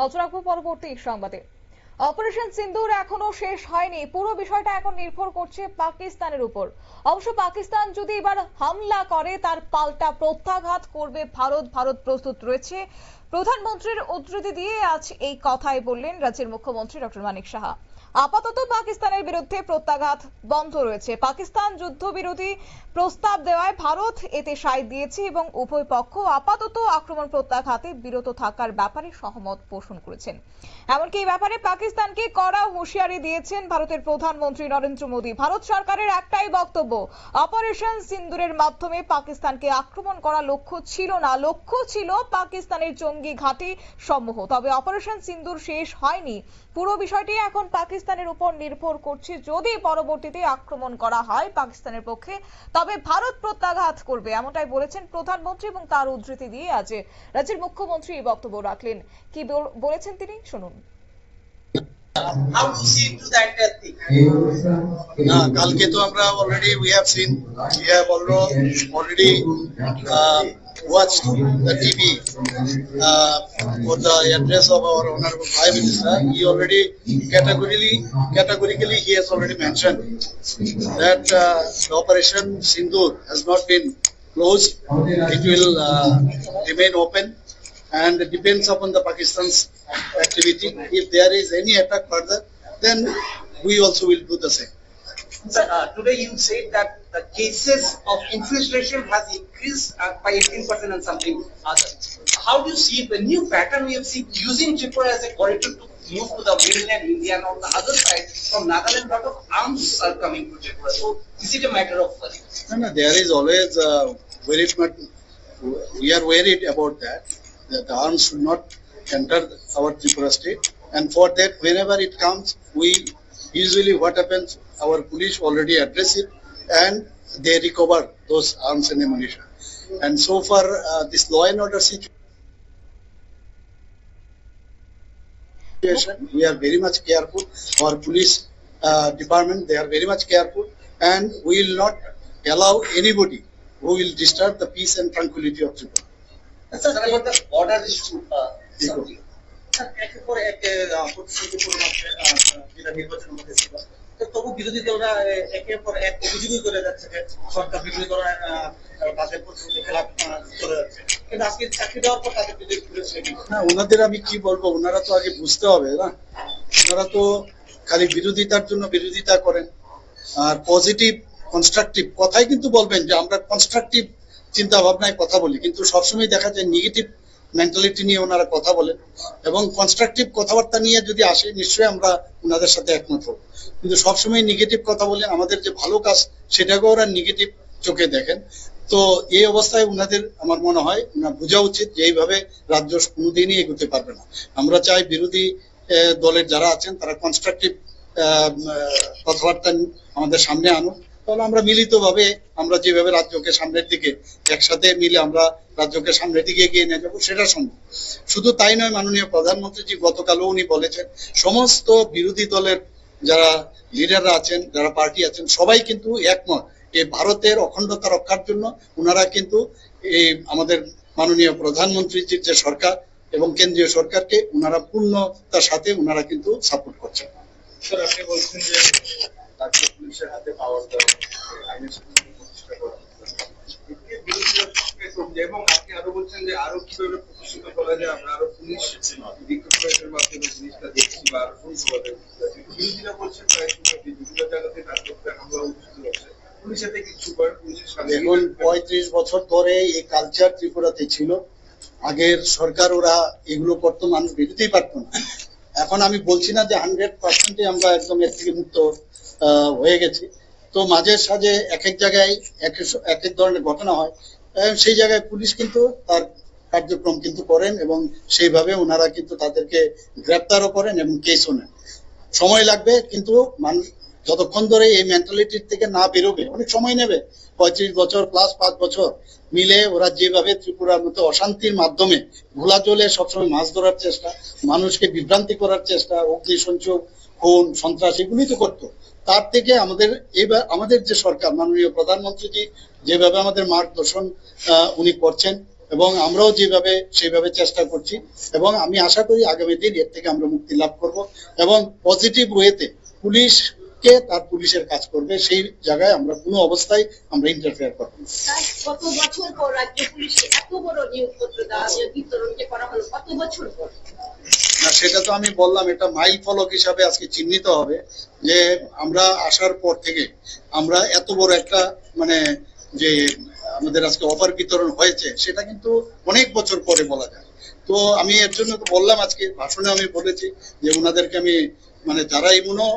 নজর রাখব পরবর্তী সংবাদে। অপারেশন সিন্দুর এখনও শেষ হয়নি। পুরো বিষয়টা এখন নির্ভর করছে পাকিস্তানের উপর। অবশ্য পাকিস্তান যদি এবার হামলা করে, তার পাল্টা প্রত্যাঘাত করবে ভারত। ভারত প্রস্তুত রয়েছে। প্রধানমন্ত্রীর উদ্ধৃতি দিয়ে আজ এই কথাই বললেন রাজ্যের মুখ্যমন্ত্রী ডক্টর মানিক সাহা। আপাতত পাকিস্তানের বিরুদ্ধে প্রত্যাঘাত বন্ধ রয়েছে। পাকিস্তান যুদ্ধবিরোধী প্রস্তাব দেওয়ায় ভারত এতে সায় দিয়েছে এবং উভয় পক্ষ আপাতত আক্রমণ প্রত্যাঘাতে বিরত থাকার ব্যাপারে সহমত পোষণ করেছেন। এমনকি এই ব্যাপারে পাকিস্তানকে কড়া হুঁশিয়ারি দিয়েছেন ভারতের প্রধানমন্ত্রী নরেন্দ্র মোদী। ভারত সরকারের একটাই বক্তব্য, অপারেশন সিন্দুরের মাধ্যমে পাকিস্তানকে আক্রমণ করা লক্ষ্য ছিল না। লক্ষ্য ছিল পাকিস্তানের জঙ্গি ঘাঁটি সমূহ। তবে অপারেশন সিন্দুর শেষ হয়নি। পুরো বিষয়টি এখন পাকিস্তানের উপর নির্ভর করছে যদি পরবর্তীতে আক্রমণ করা হয় পাকিস্তানের পক্ষে, তবে ভারত প্রত্যাঘাত করবে, এমনটাই বলেছেন প্রধানমন্ত্রী এবং তার উদ্ধৃতি দিয়ে আজ রাজ্যের মুখ্যমন্ত্রী এই বক্তব্য রাখলেন। কি বল- বলেছেন তিনি? শুনুন। Thing? কালকে তো আমরা already we have seen we have already watched the TV uh, for the address of our honorable prime minister he already categorically categorically he has already mentioned that uh, the operation sindoor has not been closed. It will uh, remain open and it depends upon the pakistan's activity. If there is any attack further then we also will do the same Uh, today you said that the cases of infiltration has increased uh, by 18% and something other. How do you see the new pattern we have seen using Tripura as a corridor to move to the mainland India and on the other side from Nagaland, lot of arms are coming to Tripura. So is it a matter of worry? No, no, there is always uh, very much, we are worried about that, that the arms should not enter our Tripura state. And for that, whenever it comes, we usually what happens, our police already address it and they recover those arms and ammunition. And so far, uh, this law and order situation, we are very much careful. Our police uh, department, they are very much careful, and we will not allow anybody who will disturb the peace and tranquility of Tripura. Sir, about the border issue, uh, ওনাদের আমি কি বলব? ওনারা তো আগে বুঝতে হবে, না? ওনারা তো খালি বিরোধিতার জন্য বিরোধিতা করেন। আর পজিটিভ কনস্ট্রাকটিভ কথাই কিন্তু বলবেন যে আমরা কনস্ট্রাকটিভ চিন্তা ভাবনায় কথা বলি। কিন্তু সবসময় দেখা যায় নেগেটিভ মেন্টালিটি নিয়ে ওনারা কথা বলেন এবং কনস্ট্রাকটিভ কথাবার্তা নিয়ে যদি আসে, নিশ্চয়ই আমরা ওনাদের সাথে একমত হব। কিন্তু সবসময় নেগেটিভ কথা বলেন আমাদের যে ভালো কাজ সেটাকে ওরা নেগেটিভ চোখে দেখেন। তো এই অবস্থায় উনাদের আমার মনে হয় না বোঝা উচিত যে এইভাবে রাজ্য কোনোদিনই এগোতে পারবে না। আমরা চাই বিরোধী দলের যারা আছেন, তারা কনস্ট্রাকটিভ কথাবার্তা আমাদের সামনে আনুক। তাহলে আমরা মিলিতভাবে আমরা যেভাবে রাজ্যকে সামনের দিকে, একসাথে মিলে আমরা রাজ্যকে সামনের দিকে এগিয়ে নিয়ে যাব, সেটা সম্ভব। শুধু তাই নয়, মাননীয় প্রধানমন্ত্রীজি, গতকালও উনি বলেছেন, সমস্ত বিরোধী দলের যারা লিডাররা আছেন, যারা পার্টি আছেন, সবাই কিন্তু একমত এই ভারতের অখণ্ডতা রক্ষার জন্য ওনারা কিন্তু এই আমাদের মাননীয় প্রধানমন্ত্রীজির যে সরকার এবং কেন্দ্রীয় সরকারকে ওনারা পূর্ণতার সাথে ওনারা কিন্তু সাপোর্ট করছেন। স্যার, আপনি বলছেন যে রাজ্য পুলিশের হাতে পাওয়ার দেওয়া আইনের প্রতিষ্ঠা করা এবং আপনি আরও বলছেন যে আরও কীভাবে প্রতিষ্ঠিত করা যায় আমরা আরও পুলিশ মাধ্যমে জিনিসটা দেখছি বা আরও বিরোধীরা বলছেন বিভিন্ন জায়গাতে হামলা অনুষ্ঠিত হচ্ছে পঁয়ত্রিশ বছর ধরে এই কালচার ত্রিপুরাতে ছিল। আগের সরকার ওরা এগুলো করতো, মানুষ বেরোতেই পারতো না। এখন আমি বলছি না যে হান্ড্রেড পার্সেন্টে আমরা একদম এর থেকে মুক্ত হয়ে গেছি। তো মাঝে সাঝে এক এক জায়গায় এক এক- ধরনের ঘটনা হয়। সেই জায়গায় পুলিশ কিন্তু তার কার্যক্রম কিন্তু করেন এবং সেইভাবে ওনারা কিন্তু তাদেরকে গ্রেপ্তারও করেন এবং কেসও নেন। সময় লাগবে, কিন্তু মানুষ যতক্ষণ ধরে এই মেন্টালিটির থেকে না বেরোবে, অনেক সময় নেবে। পঁয়ত্রিশ বছর প্লাস পাঁচ বছর মিলে ওরা যেভাবে ত্রিপুরার মতো অশান্তির মাধ্যমে ঘোলা জলে সবসময় মাছ ধরার চেষ্টা, মানুষকে বিভ্রান্তি করার চেষ্টা অগ্নি সঞ্চয় খুন, সন্ত্রাস এগুলি তো করতো। তার থেকে আমাদের এইবার আমাদের যে সরকার, মাননীয় প্রধানমন্ত্রীজি যেভাবে আমাদের মার্গদর্শন উনি করছেন এবং আমরাও যেভাবে সেইভাবে চেষ্টা করছি এবং আমি আশা করি আগামী দিন এর থেকে আমরা মুক্তি লাভ করব এবং পজিটিভ ওয়েতে পুলিশকে তার পুলিশের কাজ করবে, সেই জায়গায় আমরা কোনো অবস্থায় আমরা ইন্টারফেয়ার করব না। কত বছর পর রাজ্য পুলিশকে এত বড় নিয়োগপত্র দেওয়া বিতরণ করা হলো, কত বছর পর? না, সেটা তো আমি বললাম, এটা মাইল ফলক হিসাবে আজকে চিহ্নিত হবে যে আমরা আসার পর থেকে আমরা এত বড় একটা মানে যে আমাদের আজকে অফার বিতরণ হয়েছে, সেটা কিন্তু অনেক বছর পরে বলা যায়। তো আমি এর জন্য বললাম আজকে, ভাষণে আমি বলেছি যে ওনাদেরকে আমি মানে যারা এমনও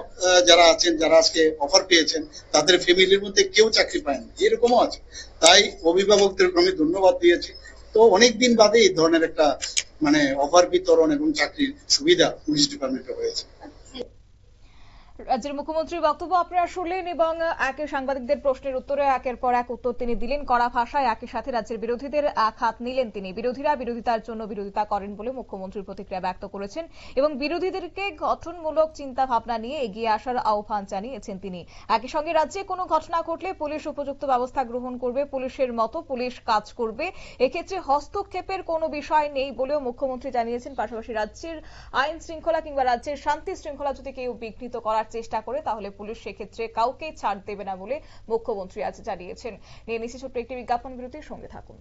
যারা আছেন, যারা আজকে অফার পেয়েছেন, তাদের ফ্যামিলির মধ্যে কেউ চাকরি পায়নি, এরকমও আছে। তাই অভিভাবকদের আমি ধন্যবাদ দিয়েছি। তো অনেক দিন বাদে এই ধরনের একটা মানে অফার বিতরণ এবং চাকরির সুবিধা পুলিশ ডিপার্টমেন্টে হয়েছে। রাজ্যের মুখ্যমন্ত্রীর বক্তব্য আপনারা শুনলেন এবং একে সাংবাদিকদের প্রশ্নের উত্তরে একের পর এক উত্তর তিনি দিলেন। কড়া ভাষায় একই সাথে রাজ্যের বিরোধীদের এক নিলেন তিনি। বিরোধীরা বিরোধিতার জন্য বিরোধিতা করেন বলে মুখ্যমন্ত্রীর প্রতিক্রিয়া ব্যক্ত করেছেন এবং বিরোধীদেরকে গঠনমূলক চিন্তা ভাবনা নিয়ে এগিয়ে আসার আহ্বান জানিয়েছেন তিনি। একই সঙ্গে রাজ্যে কোনো ঘটনা ঘটলে পুলিশ উপযুক্ত ব্যবস্থা গ্রহণ করবে, পুলিশের মতো পুলিশ কাজ করবে। এক্ষেত্রে হস্তক্ষেপের কোনো বিষয় নেই বলেও মুখ্যমন্ত্রী জানিয়েছেন। পাশাপাশি রাজ্যের আইন শৃঙ্খলা কিংবা রাজ্যের শান্তি শৃঙ্খলা যদি কেউ বিঘ্নিত করার চেষ্টা করে, তাহলে পুলিশ সেক্ষেত্রে কাউকেই ছাড় দেবে না বলে মুখ্যমন্ত্রী আজ জানিয়েছেন। নিয়ে নিচ্ছি ছোট্ট একটি বিজ্ঞাপন বিরতির সঙ্গে থাকুন।